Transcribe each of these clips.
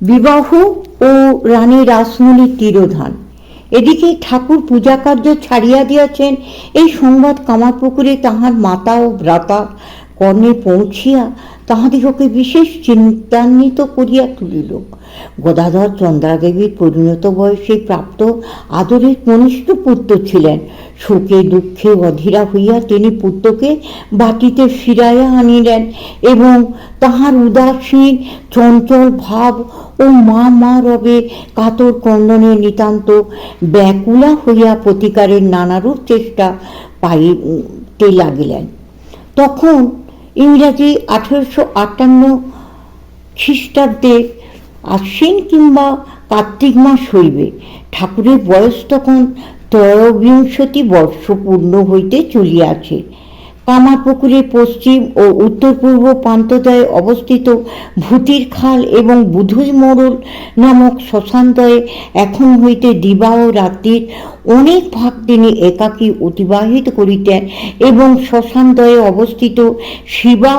বিবাহ ও রানী রাসমণির তিরোধান। এদিকে ঠাকুর পূজা কার্য ছাড়িয়া দিয়াছেন, এই সংবাদ কামারপুকুরে তাহার মাতা ও ভ্রাতা কর্ণে পৌঁছিয়া তাহাদিগকে বিশেষ চিন্তান্বিত করিয়া তুলিল। গদাধর চন্দ্রাদেবীর পরিণত বয়সে প্রাপ্ত আদরের কনিষ্ঠ পুত্র ছিলেন। শোকে দুঃখে অধীরা হইয়া তিনি পুত্রকে বাটিতে ফিরাইয়া আনিলেন এবং তাহার উদাসীন, চঞ্চল ভাব ও মা মা রবে কাতর কন্দনে নিতান্ত ব্যাকুলা হইয়া প্রতিকারের নানারূপ চেষ্টা পাইতে লাগিলেন। তখন ইংরাজি আঠেরোশো আটান্ন খ্রিস্টাব্দে আশ্বিন কিংবা কার্তিক মাস হইবে। ঠাকুরের বয়স তখন ত্রয়োবিংশতি বর্ষ পূর্ণ হইতে চলিয়াছে। কামারপুকুরের পশ্চিম ও উত্তর পূর্ব প্রান্তদয়ে অবস্থিত ভূতির খাল এবং বুধুই মোড়ল নামক শ্মশানদয়ে এখন হইতে দিবা ও রাত্রির অনেক ভাগ তিনি একাকী অতিবাহিত করিতেন এবং শ্মশানদয়ে অবস্থিত শিবা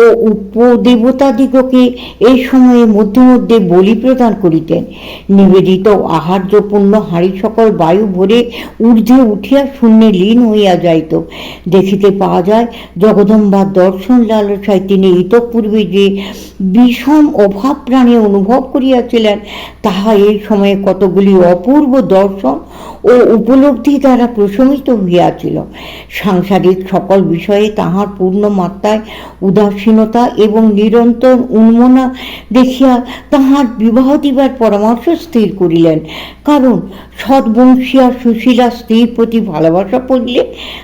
ও উপদেবতাদিগকে এই সময়ে মধ্যে মধ্যে বলি প্রদান করিতেন। নিবেদিত আহার্যপূর্ণ হাঁড়ি সকল বায়ু ভরে ঊর্ধ্বে উঠিয়া শূন্যে লীন হইয়া যাইত। দেখিতে পাওয়া যায় জগদম্বার দর্শন লালসায় তিনি ইতপূর্বে যে বিষম অভাব প্রাণে অনুভব করিয়াছিলেন, তাহা এই সময়ে কতগুলি অপূর্ব দর্শন ও উপলব্ধি দ্বারা প্রশমিত হইয়াছিল। সাংসারিক সকল বিষয়ে তাহার পূর্ণ মাত্রায় উদাসীনতা এবং নিরন্তর উন্মনা দেখিয়া তাহার বিবাহ দিবার পরামর্শ স্থির করিলেন। কারণ সদ্বংশীয়া সুশীলা স্ত্রীর প্রতি ভালোবাসা পড়লে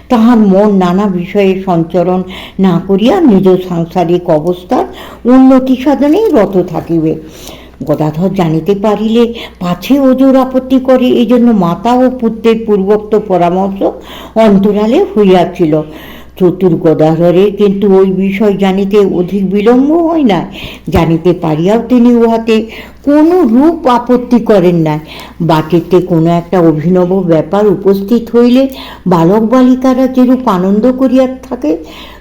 তাহার মন নানা বিষয়ে সঞ্চরণ না করিয়া নিজ সাংসারিক অবস্থার উন্নতি সাধনেই রত থাকিবে। গদাধর জানিতে পারিলে পাছে ওজোর আপত্তি করে এই জন্য মাতা ও পুত্রের পূর্বোক্ত পরামর্শ অন্তরালে হইয়াছিল। চতুর গদাধরের কিন্তু ওই বিষয় জানিতে অধিক বিলম্ব হয় না জানিতে পারিয়াও তিনি উহাতে কোনো রূপ আপত্তি করেন নাই। বাটিতে কোনো একটা অভিনব ব্যাপার উপস্থিত হইলে বালক বালিকারা যেরূপ আনন্দ করিয়া থাকে,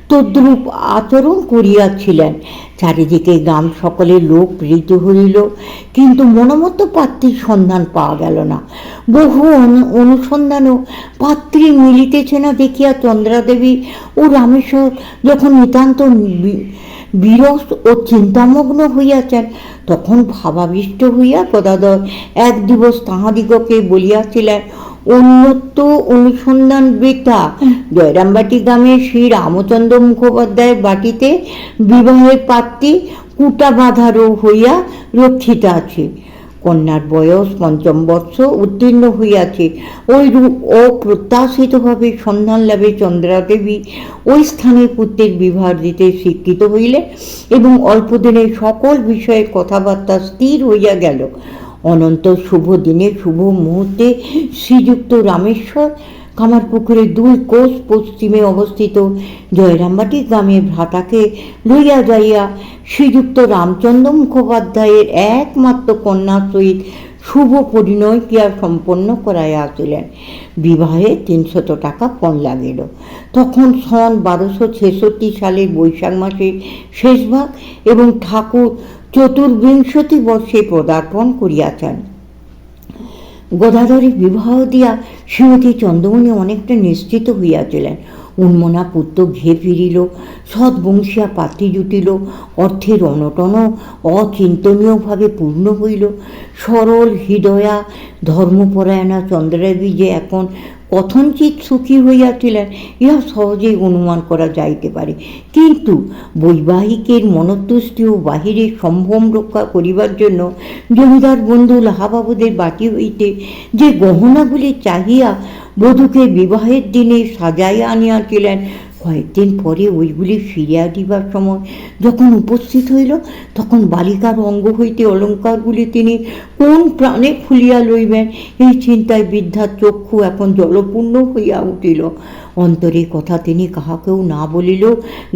তদ্রূপ আচরণ করিয়াছিলেন। চারিদিকে গ্রাম সকলে লোক প্রীত হইল, কিন্তু মনোমত পাত্রীর সন্ধান পাওয়া গেল না। বহু অনু- অনুসন্ধানও পাত্রী মিলিতেছে না দেখিয়া চন্দ্রাদেবী ও রামেশ্বর যখন নিতান্ত বিরস ও চিন্তামগ্ন হইয়াছেন, তখন ভাবাবিষ্ট হইয়া গদাধর এক দিবস তাহাদিগকে বলিয়াছিলেন অন্যত্র অনুসন্ধান বৃথা। জয়রামবাটি গ্রামে শ্রী রামচন্দ্র মুখোপাধ্যায়ের বাটিতে বিবাহের পাত্রী কুটা বাঁধারও হইয়া রক্ষিত আছে। কন্যার বয়স পঞ্চম বর্ষ উত্তীর্ণ হইয়াছে। ওই রূপ অপ্রত্যাশিতভাবে সন্ধান লাভে চন্দ্রাদেবী ওই স্থানে পুত্রের বিবাহ দিতে স্বীকৃত হইলেন এবং অল্পদিনে সকল বিষয়ে কথাবার্তা স্থির হইয়া গেল। অনন্ত শুভ দিনে, শুভ মুহূর্তে শ্রীযুক্ত রামেশ্বর কামারপুকুরের দুই কোষ পশ্চিমে অবস্থিত। জয়রামবাটি গ্রামের ভ্রাতাকে লইয়া যাইয়া শ্রীযুক্ত রামচন্দ্র মুখোপাধ্যায়ের একমাত্র কন্যার সহিত শুভ পরিণয় ক্রিয়া সম্পন্ন করাইয়াছিলেন বিবাহে তিনশত টাকা পণ লাগিল। তখন সন বারোশো ছেষট্টি সালের বৈশাখ মাসের শেষ ভাগ এবং ঠাকুর চতুর্বিংশতি বর্ষে পদার্পণ করিয়াছেন। গদাধরের বিবাহ দিয়া শ্রীমতী চন্দ্রমণি অনেকটা নিশ্চিত হইয়াছিলেন। উন্মনা পুত্র ঘে ফিরিল সৎবংশিয়া পাতি জুটিল, অর্থের অনটন অচিন্তনীয়ভাবে পূর্ণ হইল। সরল, হৃদয়া, ধর্মপরায়ণা চন্দ্রাদেবী যে এখন কথঞ্চিত সুখী হইয়াছিলেন, ইহা সহজেই অনুমান করা যাইতে পারে। কিন্তু বৈবাহিকের মনতুষ্টি ও বাহিরের সম্ভ্রম রক্ষা করিবার জন্য জমিদার বন্ধু লাহাবাবুদের বাটি হইতে যে গহনাগুলি চাহিয়া বধূকে বিবাহের দিনে সাজাইয়া আনিয়াছিলেন কয়েকদিন পরে ওইগুলি ফিরিয়া দিবার সময় যখন উপস্থিত হইল, তখন বালিকার অঙ্গ হইতে অলঙ্কারগুলি তিনি কোন প্রাণে খুলিয়া লইবেন, এই চিন্তায় বৃদ্ধার চক্ষু এখন জলপূর্ণ হইয়া উঠিল। অন্তরে কথা তিনি কাহাকেও না বলিল,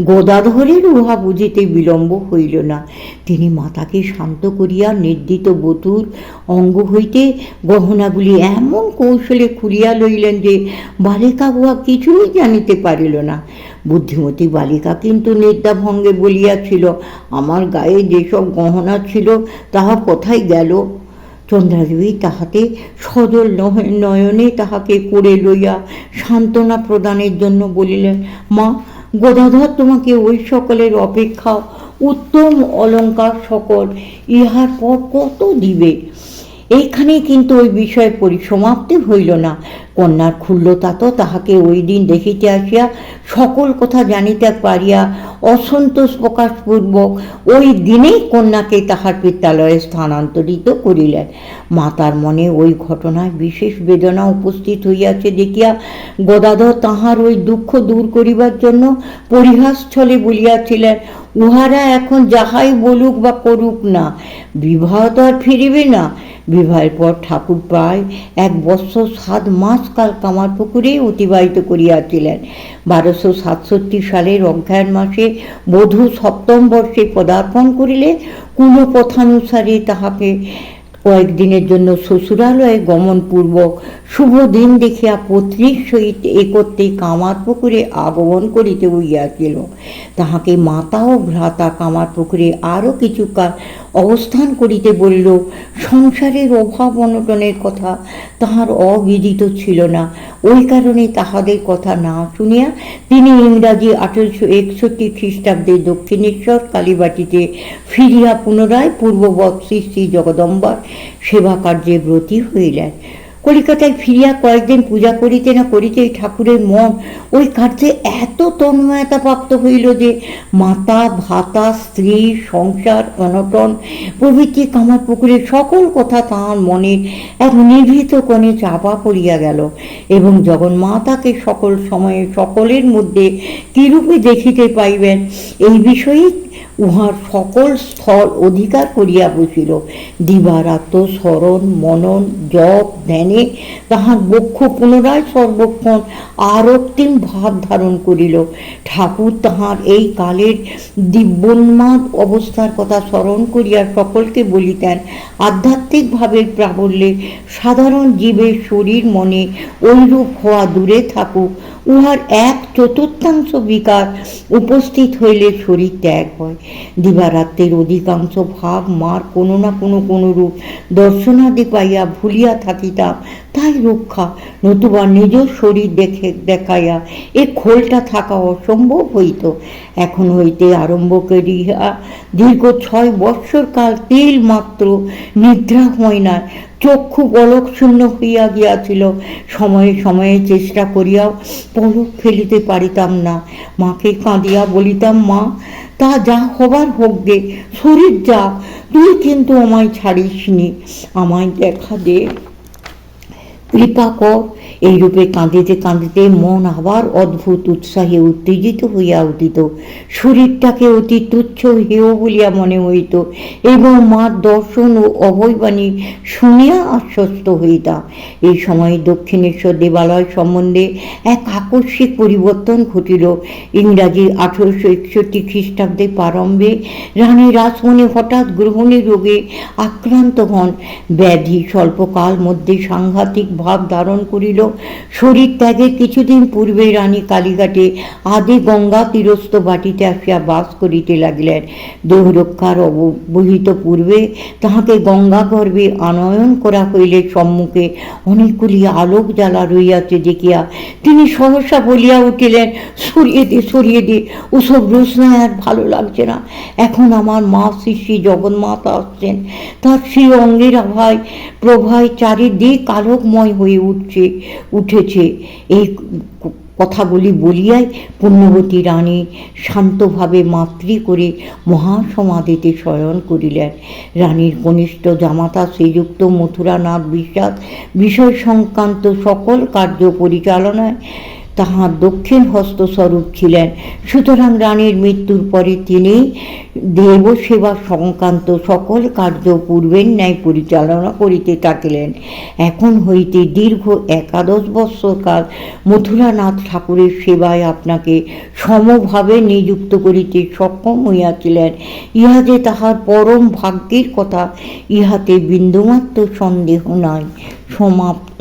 গদাধরের উহা বুঝিতে বিলম্ব হইল না। তিনি মাতাকে শান্ত করিয়া নির্দিত বতুর অঙ্গ হইতে গহনাগুলি এমন কৌশলে খুলিয়া লইলেন যে বালিকা উহা কিছুই জানিতে পারিল না। বুদ্ধিমতী বালিকা কিন্তু নিদ্রাভঙ্গে বলিয়াছিল, আমার গায়ে যেসব গহনা ছিল, তাহা কোথায় গেল? চন্দ্রাদেবী তাহাকে সজল নয়নে তাহাকে করে লইয়া সান্ত্বনা প্রদানের জন্য বলিলেন, মা, গোদাধর তোমাকে ওই সকলের অপেক্ষা উত্তম অলঙ্কার সকল ইহার পর কত দিবে? এইখানে কিন্তু ওই বিষয়ে পরিসমাপ্তি হইল না। কন্যার ক্ষুল্লতা তো তাহাকে ওই দিন দেখিতে আসিয়া সকল কথা জানিতে পারিয়া অসন্তোষ প্রকাশপূর্বক ওই দিনেই কন্যাকে তাহার বিদ্যালয়ে স্থানান্তরিত করিলেন। মাতার মনে ওই ঘটনায় বিশেষ বেদনা উপস্থিত হইয়াছে দেখিয়া গদাধর তাহার ওই দুঃখ দূর করিবার জন্য পরিহাস ছলে বলিয়াছিলেন, উহারা এখন যাহাই বলুক বা করুক না, বিবাহ তো আর ফিরিবে না। বিবাহের পর ঠাকুর প্রায় এক বৎসর সাত মাস কাল কামারপুকুরেই অতিবাহিত করিয়াছিলেন। বারোশো সাতষট্টি সালের অজ্ঞায়ন মাসে বধূ সপ্তম বর্ষে পদার্পণ করিলে কোনো পথানুসারে তাহাকে কয়েকদিনের জন্য শ্বশুরালয়ে গমনপূর্বক শুভ দিন দেখিয়া পত্নীর সহিত একত্রে কামার পুকুরে আগমন করিতে হইয়াছিল। তাহাকে মাতা ও ভ্রাতা কামার পুকুরে আরও কিছুকাল অবস্থান করিতে বলিল, সংসারের অভাব অনটনের কথা তাহার অবিদিত ছিল না। ওই কারণে তাহাদের কথা না শুনিয়া তিনি ইংরাজি আঠেরোশো একষট্টি খ্রিস্টাব্দে দক্ষিণেশ্বর কালীবাটিতে ফিরিয়া পুনরায় পূর্ববৎ শ্রী শ্রী জগদম্বার সেবা কার্যে ব্রতী হইলেন। কলিকাতায় ফিরিয়া কয়েকদিন পূজা করিতে না করিতেই ঠাকুরের মন, ওই কার্যে এত তন্ময়তা প্রাপ্ত হইল যে মাতা, ভাতা, স্ত্রী, সংসার, অনটন, প্রভৃতি কামার পুকুরের সকল কথা তাহার মনের এক নিভৃত কণে চাপা পড়িয়া গেল এবং যখন মাতাকে সকল সময়ে সকলের মধ্যে কিরূপে দেখিতে পাইবেন এই বিষয়ে উহার সকল স্থল অধিকার করিয়া বসিল দিবারাত্র স্মরণ মনন, জপ, ধ্যানে তাহার বক্ষ পুনরায় সর্বক্ষণ আরক্তিম ভাব ধারণ করিল। ঠাকুর তাহার এই কালের দিব্যোন্মাদ অবস্থার কথা স্মরণ করিয়া সকলকে বলিতেন, আধ্যাত্মিক ভাবের প্রাবল্যে সাধারণ জীবের শরীর মনে ঐরূপ হওয়া দূরে থাকুক। উহার এক চতুর্থাংশ বিকার উপস্থিত হইলে শরীর ত্যাগ হয়। দিবারাত্রের অধিকাংশ ভাগ মার কোনো না কোনো কোনো রূপ দর্শনাদি পাইয়া ভুলিয়া থাকিতাম। তাই রক্ষা, নতুবা নিজ শরীর দেখে, দেখাইয়া এ খোলটা থাকা অসম্ভব হইত। এখন হইতে আরম্ভ করিয়া দীর্ঘ ছয় বৎসর কাল তেল মাত্র নিদ্রা হয় না চক্ষু পলক শূন্য হইয়া গিয়াছিল। সময়ে সময়ে চেষ্টা করিয়াও পলক ফেলিতে পারিতাম না। মাকে কাঁদিয়া বলিতাম, মা তা যা হবার হোক দে শরীর যা, তুই কিন্তু আমায় ছাড়িস নি আমায় দেখা দে। কৃপা কর। এইরূপে কাঁদিতে কাঁদিতে মন আবার অদ্ভুত উৎসাহে উত্তেজিত হইয়া উঠিত। শরীরটাকে অতি তুচ্ছ হেয় বলিয়া মনে হইত এবং মার দর্শন ও অভয়বাণী শুনিয়া আশ্বস্ত হইতাম এই সময় দক্ষিণেশ্বর দেবালয় সম্বন্ধে এক আকস্মিক পরিবর্তন ঘটিল। ইংরাজি আঠারোশো একষট্টি খ্রিস্টাব্দে প্রারম্ভে রানী রাসমণি হঠাৎ গ্রহণী রোগে আক্রান্ত হন। ব্যাধি স্বল্পকাল মধ্যে সাংঘাতিক ভাব ধারণ করিল। শরীর ত্যাগের কিছুদিন পূর্বে রানী কালীঘাটে আদি গঙ্গা তীরস্থ বাটিতে আসিয়া বাস করিতে লাগিলেন। দেহরক্ষার অবহিত পূর্বে তাহাকে গঙ্গা গর্ভে আনয়ন করা হইলে সম্মুখে অনেকগুলি আলোক জ্বালা রইয়াছে দেখিয়া তিনি সহসা বলিয়া উঠিলেন, সরিয়ে দে সরিয়ে দে, ওসব রোশনায় আর ভালো লাগছে না। এখন আমার মা শ্রী শ্রী জগন্মাতা আসছেন। তার শ্রী অঙ্গের আভায় প্রভায় চারিদিক আলোকময় হয়ে উঠছে, উঠেছে। এই কথাগুলি বলিয়াই পুণ্যবতী রানী শান্তভাবে মাতৃ করে মহাসমাধিতে শয়ন করিলেন। রানীর কনিষ্ঠ জামাতা শ্রীযুক্ত মথুরানাথ বিশ্বাস, বিষয় সংক্রান্ত সকল কার্য পরিচালনায় তাহার দক্ষিণ হস্তস্বরূপ ছিলেন। সুতরাং রানীর মৃত্যুর পরে তিনি দেবসেবা সংক্রান্ত সকল কার্য পূর্বের ন্যায় পরিচালনা করিতে থাকিলেন। এখন হইতে দীর্ঘ একাদশ বৎসরকাল মথুরানাথ ঠাকুরের সেবায় আপনাকে সমভাবে নিযুক্ত করিতে সক্ষম হইয়াছিলেন। ইহা যে তাহার পরম ভাগ্যের কথা, ইহাতে বিন্দুমাত্র সন্দেহ নাই। সমাপ্ত।